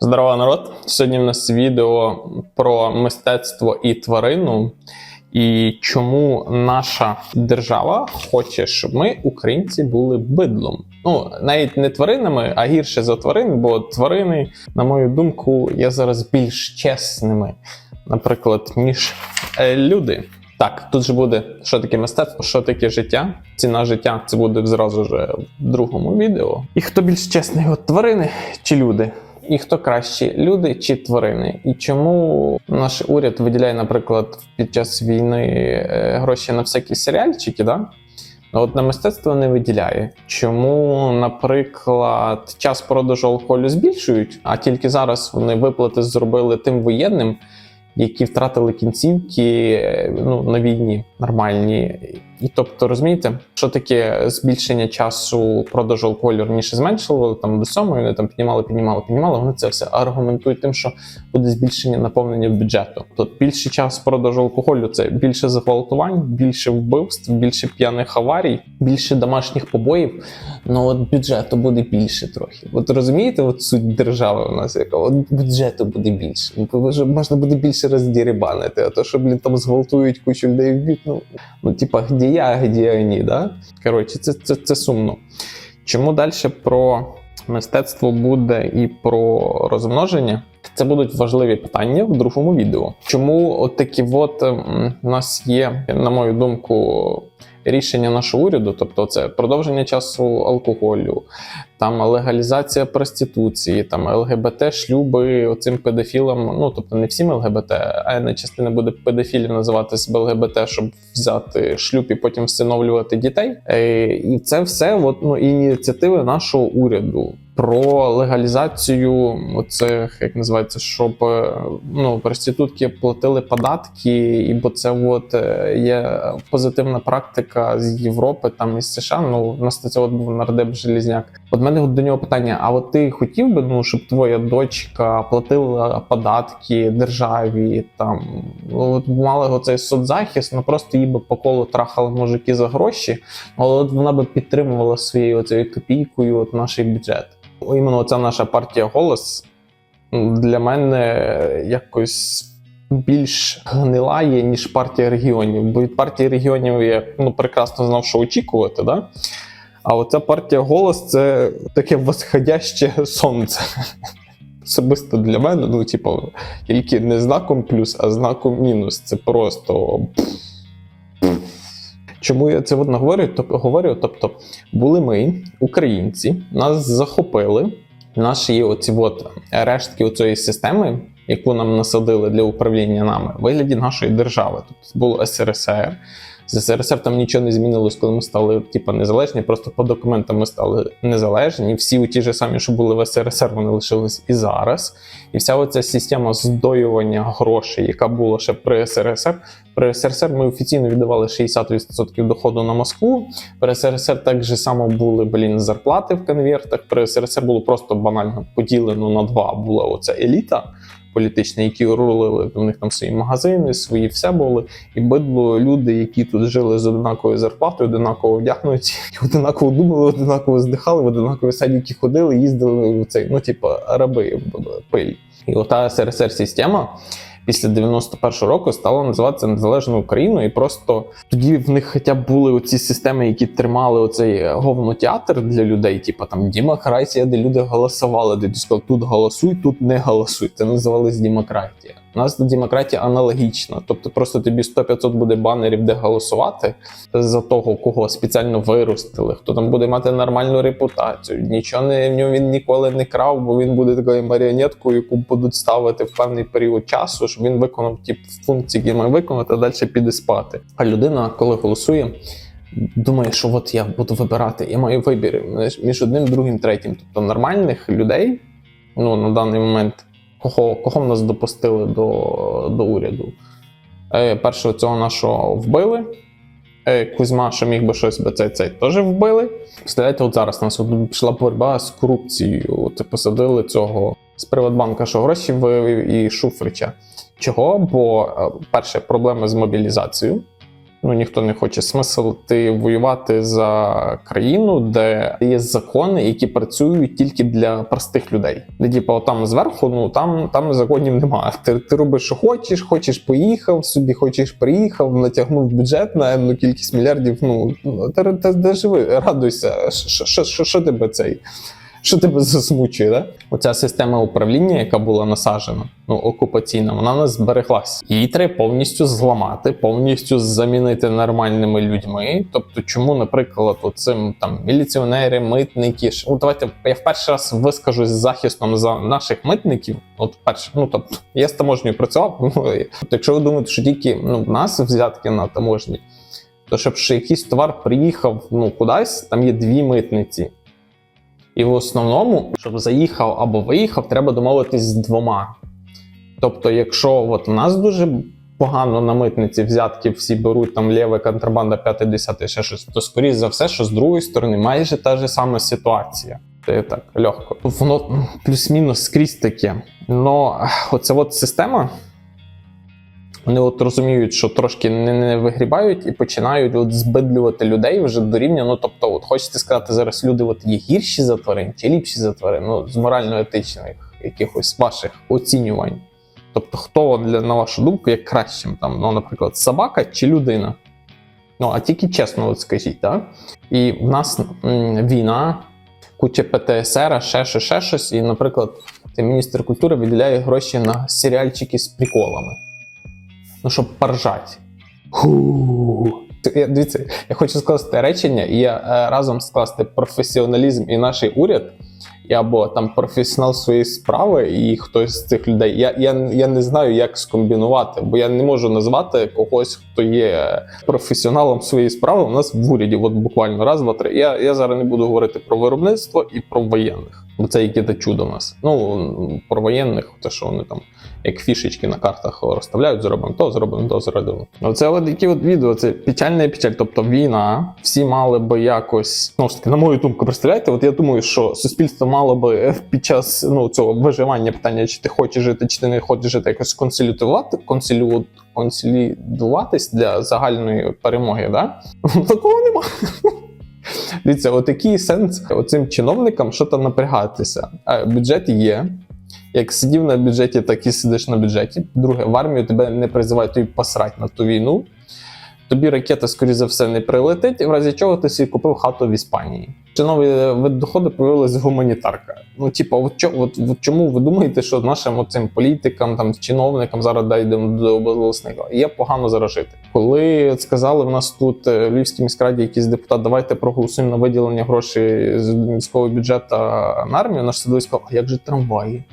Здорово, народ! Сьогодні в нас відео про мистецтво і тварину, і чому наша держава хоче, щоб ми, українці, були бидлом. Ну, навіть не тваринами, а гірше за тварин, бо тварини, на мою думку, є зараз більш чесними, наприклад, ніж е, люди. Так, тут же буде, що таке мистецтво, що таке життя. Ціна життя це буде зразу ж в другому відео. І хто більш чесний, от тварини чи люди? І хто кращі, люди чи тварини? І чому наш уряд виділяє, наприклад, під час війни е, гроші на всякі серіальчики, да? А От на мистецтво не виділяє. Чому, наприклад, час продажу алкоголю збільшують, а тільки зараз вони виплати зробили тим воєнним, які втратили кінцівки е, ну, на війні нормальні. І тобто, розумієте, що таке збільшення часу продажу алкоголю раніше зменшували там до сьомої, вони там піднімали, піднімали, піднімали. Вони це все аргументують тим, що буде збільшення наповнення бюджету. Тобто більший час продажу алкоголю це більше зґвалтувань, більше вбивств, більше п'яних аварій, більше домашніх побоїв. Ну от бюджету буде більше трохи. От розумієте, от суть держави у нас яка от бюджету буде більше. Ну, можна буде більше роздірібанити, а то що блін там зґвалтують кучу людей вб'ють. Ну ну типа, де я, где они, да? Коротше, це, це, це сумно. Чому далі про мистецтво буде і про розмноження? Це будуть важливі питання в другому відео. Чому от такі от у нас є, на мою думку, рішення нашого уряду, тобто це продовження часу алкоголю, там легалізація проституції, там ЛГБТ, шлюби оцим педофілам. Ну тобто не всім ЛГБТ, а не частина буде педофілів називати себе ЛГБТ, щоб взяти шлюб і потім всиновлювати дітей. Е, І це все от, ну, ініціативи нашого уряду. Про легалізацію оцих, як називається, щоб е, ну проститутки платили податки, і бо це от е, є позитивна практика з Європи, там із США. Ну у нас це от був нардеп Желізняк. От мене до нього питання: а от ти хотів би, ну щоб твоя дочка платила податки державі, там от мала оцей соцзахист, ну просто її би по колу трахали мужики за гроші, але от вона би підтримувала своєю оцією копійкою от наш бюджет. Іменно ця наша партія голос для мене якось більш гнила є, ніж партія регіонів. Бо від партії регіонів я ну, прекрасно знав, що очікувати. Да? А оця партія голос це таке восходяще сонце. Особисто для мене, ну, типу, тільки не знаком плюс, а знаком мінус. Це просто. Чому я це говорю? Тобто, говорю? Тобто, були ми, українці, нас захопили, наші оці от рештки оцієї системи, яку нам насадили для управління нами, вигляді нашої держави. Тобто було СРСР. З СРСР там нічого не змінилось, коли ми стали типу, незалежні, просто по документам ми стали незалежні. Всі ті ж самі, що були в СРСР, вони лишились і зараз. І вся оця система здоювання грошей, яка була ще при СРСР. При СРСР ми офіційно віддавали 60% доходу на Москву. При СРСР так же само були блін, зарплати в конвертах. При СРСР було просто банально поділено на два. Була оця еліта політичні, які рулили в них там свої магазини, свої все були. І бидло люди, які тут жили з однаковою зарплатою, одинаково вдягнуті, одинаково думали, одинаково здихали, в одинакові садіки ходили, їздили в цей, ну, типу, раби пиль. І ота СРСР система. Після 91-го року стала називатися Незалежною Україною, і просто тоді в них хоча б були оці системи, які тримали оцей говнотеатр для людей, типу там демократія, де люди голосували, де сказали, тут голосуй, тут не голосуй. Це називалось демократія. У нас демократія аналогічна, тобто просто тобі 100-500 буде банерів, де голосувати за того, кого спеціально виростили, хто там буде мати нормальну репутацію. Нічого не в нього він ніколи не крав, бо він буде такою маріонеткою, яку будуть ставити в певний період часу, щоб він виконав ті функції, які має виконати, а далі піде спати. А людина, коли голосує. Думає, що от я буду вибирати, я маю вибір між одним, другим, третім. Тобто нормальних людей ну, на даний момент кого, кого в нас допустили до, до уряду. Е, Першого цього нашого вбили. Е, Кузьма, що міг би щось би цей цей теж вбили. Представляєте, от зараз у нас пішла боротьба з корупцією. Це посадили цього з Приватбанка, що гроші вивів і Шуфрича. Чого? Бо, е, перше, проблеми з мобілізацією. Ну ніхто не хоче смисл ти воювати за країну, де є закони, які працюють тільки для простих людей. Де типу, там зверху, ну там, там законів немає. Ти, ти робиш, що хочеш, хочеш поїхав собі, хочеш приїхав, натягнув бюджет на енну кількість мільярдів. Ну ти, ти, ти живи, радуйся. Що тебе цей? Що тебе засмучує, да? Оця система управління, яка була насаджена, ну окупаційна, вона не збереглась. Її треба повністю зламати, повністю замінити нормальними людьми. Тобто, чому, наприклад, оцим там міліціонери, митники, ну давайте я в перший раз вискажусь з захистом за наших митників. От перше, ну тобто я з таможнею працював. Ну тобто, якщо ви думаєте, що тільки ну в нас взятки на таможні, то щоб ще якийсь товар приїхав ну кудись, там є дві митниці. І в основному, щоб заїхав або виїхав, треба домовитись з двома. Тобто, якщо от у нас дуже погано на митниці взятки всі беруть там лєва контрабанда, 5, 10, ще щось, то скоріш за все, що з другої сторони майже та ж сама ситуація. Це так легко. Воно плюс-мінус скрізь таке. Но оця от система. Вони от розуміють, що трошки не, не вигрібають і починають от збидлювати людей вже до рівня. Ну тобто, от хочете сказати, зараз люди от є гірші за тварин чи ліпші за тварин, ну з морально-етичних якихось ваших оцінювань. Тобто, хто для на вашу думку є кращим, там, ну, наприклад, собака чи людина? Ну, а тільки чесно, от скажіть, так? І в нас війна, куча ПТСР, ще щось, ще щось. І, наприклад, міністр культури виділяє гроші на серіальчики з приколами. Ну, щоб поржать. Я, дивіться, я хочу скласти речення, і я е, разом скласти професіоналізм і наш уряд, і або там професіонал своєї справи, і хтось з цих людей. Я, я, я не знаю, як скомбінувати, бо я не можу назвати когось, хто є професіоналом своєї справи. У нас в уряді, от буквально раз, два, три. Я, я зараз не буду говорити про виробництво і про воєнних, бо це яке чудо у нас. Ну про воєнних, те, що вони там як фішечки на картах розставляють, зробимо то, зробимо то, зробимо. Оце от які от відео, це печальна печаль. Тобто війна, всі мали би якось, ну ж таки, на мою думку, представляєте, от я думаю, що суспільство мало би під час ну, цього виживання питання, чи ти хочеш жити, чи ти не хочеш жити, якось консолідувати, консолю, консолідуватись для загальної перемоги. Да? Такого нема. Дивіться, отакий сенс оцим чиновникам, що там напрягатися. А Бюджет є. Як сидів на бюджеті, так і сидиш на бюджеті. Друге, в армію тебе не призивають тобі посрать на ту війну. Тобі ракета, скоріше за все, не прилетить, і в разі чого ти собі купив хату в Іспанії. Чи новий вид доходу появилась гуманітарка. Ну, типу, от, от, от чому ви думаєте, що нашим оцим політикам, там, чиновникам зараз дійдемо до обласника? Є погано зараз жити. Коли сказали в нас тут е, в Львівській міськраді якийсь депутат, давайте проголосуємо на виділення грошей з міського бюджету на армію, наш сидовий сказав, а як же трамваї?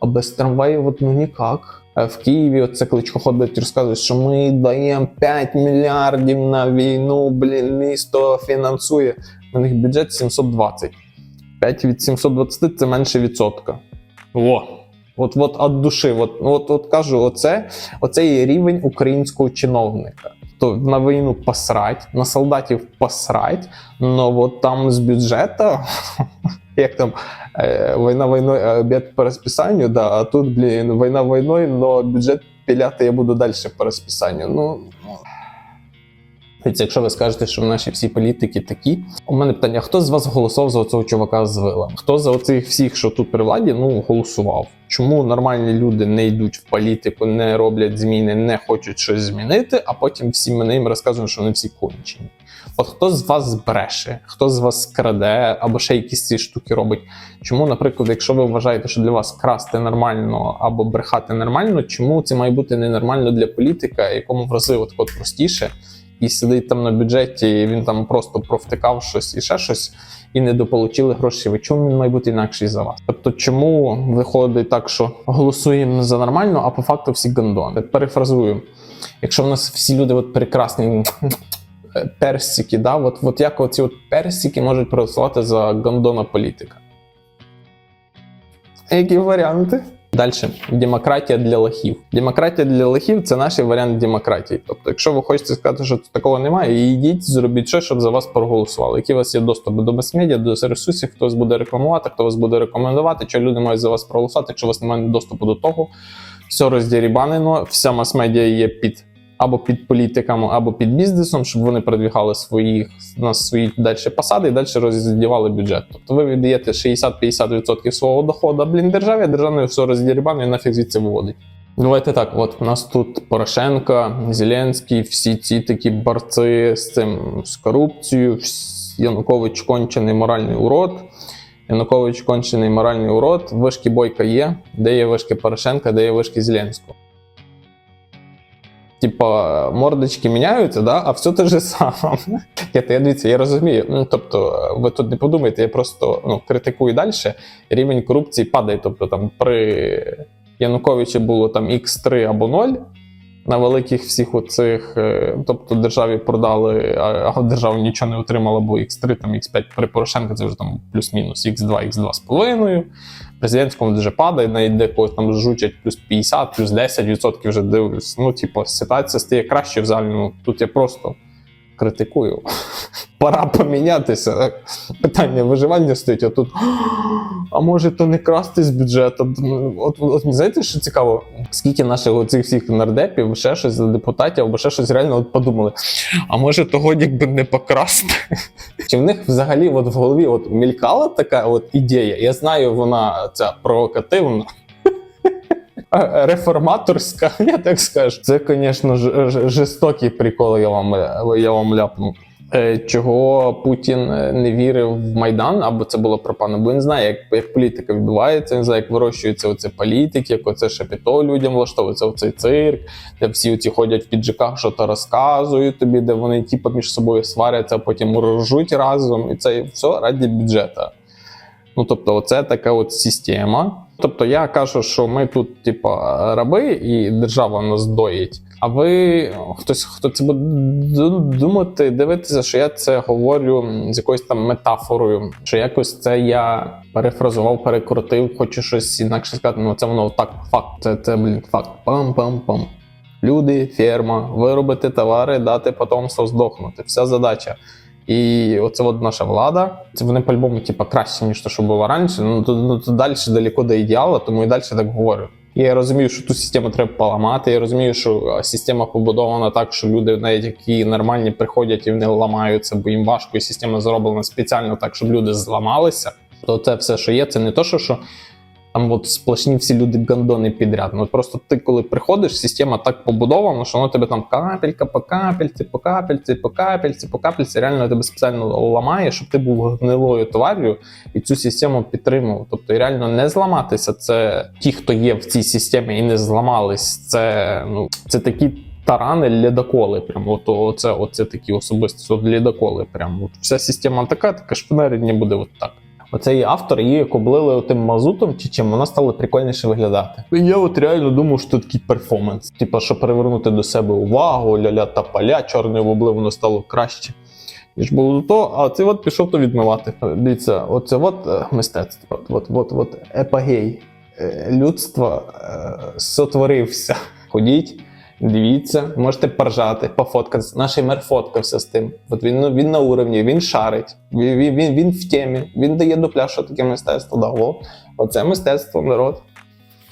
А без трамваїв от ну ніяк. Е, В Києві оце кличко ходить розказує, що ми даємо 5 мільярдів на війну, блін, місто фінансує. У них бюджет 720. 5 від 720 це менше відсотка. О! От, от від душі, от, от, от кажу, оце, оце є рівень українського чиновника. То на війну посрать, на солдатів посрать, но вот там з бюджету, як там Е, війна війною, обід по розписанню, да, а тут, блін, війна війною, но бюджет піляти я буду далі по розписанню. Ну, ну. Якщо ви скажете, що наші всі політики такі, у мене питання: хто з вас голосував за цього чувака з вилами? Хто за оцих всіх, що тут при владі, ну голосував? Чому нормальні люди не йдуть в політику, не роблять зміни, не хочуть щось змінити, а потім всі мене їм розказують, що вони всі кончені? От хто з вас бреше, хто з вас краде або ще якісь ці штуки робить? Чому, наприклад, якщо ви вважаєте, що для вас красти нормально або брехати нормально, чому це має бути ненормально для політика, якому в рази от, от простіше, і сидить там на бюджеті, і він там просто провтикав щось і ще щось, і не дополучили гроші. Ви чому він має бути інакший за вас? Тобто, чому виходить так, що голосуємо за нормально, а по факту всі гандони? Перефразую, якщо в нас всі люди от прекрасні. Персики, да? от, от як оці от персики можуть проголосувати за гандона політика? Які варіанти? Далі демократія для лохів. Демократія для лохів це наш варіант демократії. Тобто, якщо ви хочете сказати, що такого немає, йдіть, зробіть щось, щоб за вас проголосували. Які у вас є доступи до мас-медіа, до ресурсів, хто вас буде рекламувати, хто вас буде рекомендувати, що люди мають за вас проголосувати, якщо у вас немає доступу до того, все роздірібанено, вся мас-медіа є під або під політиками, або під бізнесом, щоб вони продвігали своїх на свої далі посади і далі роздівали бюджет. Тобто ви віддаєте 60-50% свого доходу, блін, державі, а держава все роздірібане і нафіг звідси виводить. Давайте так, от у нас тут Порошенко, Зеленський, всі ці такі борці з цим з корупцією, Янукович кончений моральний урод. Янукович кончений моральний урод. Вишки бойка є. Де є вишки Порошенка, де є вишки Зеленського. Типа, мордочки міняються, да? а все те же саме. Я, дивіться, я розумію. Ну, тобто, е, ви тут не подумайте, я просто ну, критикую далі. Рівень корупції падає. Тобто, там при Януковичі було там X3 або 0. На великих всіх оцих, е, тобто державі продали, а держава нічого не отримала, бо X3, там X5 при Порошенка це вже там плюс-мінус X2, X2 з. Президентському дуже падає, навіть деколи там жучать плюс 50, плюс 10% вже дивлюсь. Ну, типу, ситуація стає краще в залі. Ну, тут я просто критикую. Пора помінятися. Питання виживання стоїть, а тут. А може, то не красти з бюджету. От, от знаєте, що цікаво? Скільки наших оцих всіх нардепів, ще щось депутатів, або ще щось реально от подумали. А може, того якби не покрасти? Чи в них взагалі от в голові от мількала така от ідея? Я знаю, вона ця провокативна. Реформаторська, я так скажу. Це, звісно, жорстокий прикол, я вам, я вам ляпну. Е, Чого Путін е, не вірив в Майдан, або це було пропано, бо він знає, як, як політика відбувається, він знає, як вирощується оце політики, як оце шепіто людям влаштовується оцей цирк, де всі оці ходять в піджаках, що то розказують тобі, де вони типу, між собою сваряться, а потім ржуть разом, і це все раді бюджету. Ну, тобто, оце така от система. Тобто я кажу, що ми тут, типа, раби, і держава нас доїть. А ви хтось, хто це буде думати, дивитися, що я це говорю з якоюсь там метафорою, що якось це я перефразував, перекрутив, хочу щось інакше сказати. Ну це воно так, факт. Це, це блін, факт. Пам-пам-пам. Люди, ферма, виробити товари, дати потомство здохнути. Вся задача. І оце от наша влада. Це вони по-любому, типа, краще, ніж те, що було раніше. Ну то, ну, то далі далеко до ідеалу, тому і далі так говорю. Я розумію, що ту систему треба поламати. Я розумію, що система побудована так, що люди, навіть які нормальні, приходять і вони ламаються, бо їм важко, і система зроблена спеціально так, щоб люди зламалися. То це все, що є, це не то, що там от сплошні всі люди гандони підряд. Ну просто ти, коли приходиш, система так побудована, що воно тебе там капелька по капельці, по капельці, по капельці, по капельці, реально тебе спеціально ламає, щоб ти був гнилою тварю і цю систему підтримував. Тобто реально не зламатися. Це ті, хто є в цій системі і не зламались. Це ну це такі. Тарани ледоколи, прям от оце, оце такі особисті от ледоколи. Прям от вся система така, така шпинарі не буде от так. Оцей автор її як облили тим мазутом чи чим, вона стала прикольніше виглядати. І Я от реально думав, що такий перформанс. Типа, щоб привернути до себе увагу, ля-ля та поля, чорне в облив, воно стало краще. Ніж було до того, а цей от пішов то відмивати. Дивіться, оце от е, мистецтво. От, от, от, епогей. Е, Людство е, сотворився. Ходіть, дивіться, можете поржати, пофоткатися. Наш мер фоткався з тим. От він, ну, він на уровні, він шарить, він, він, він, в темі, він дає дупля, що таке мистецтво. Да, о, оце мистецтво, народ.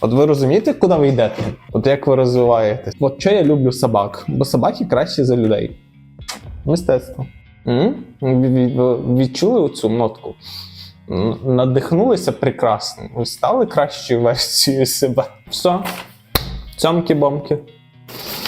От ви розумієте, куди ви йдете? От як ви розвиваєтесь? От що я люблю собак? Бо собаки кращі за людей. Мистецтво. Відчули оцю нотку? Надихнулися прекрасно. Стали кращою версією себе. Все. Цьомки-бомки. you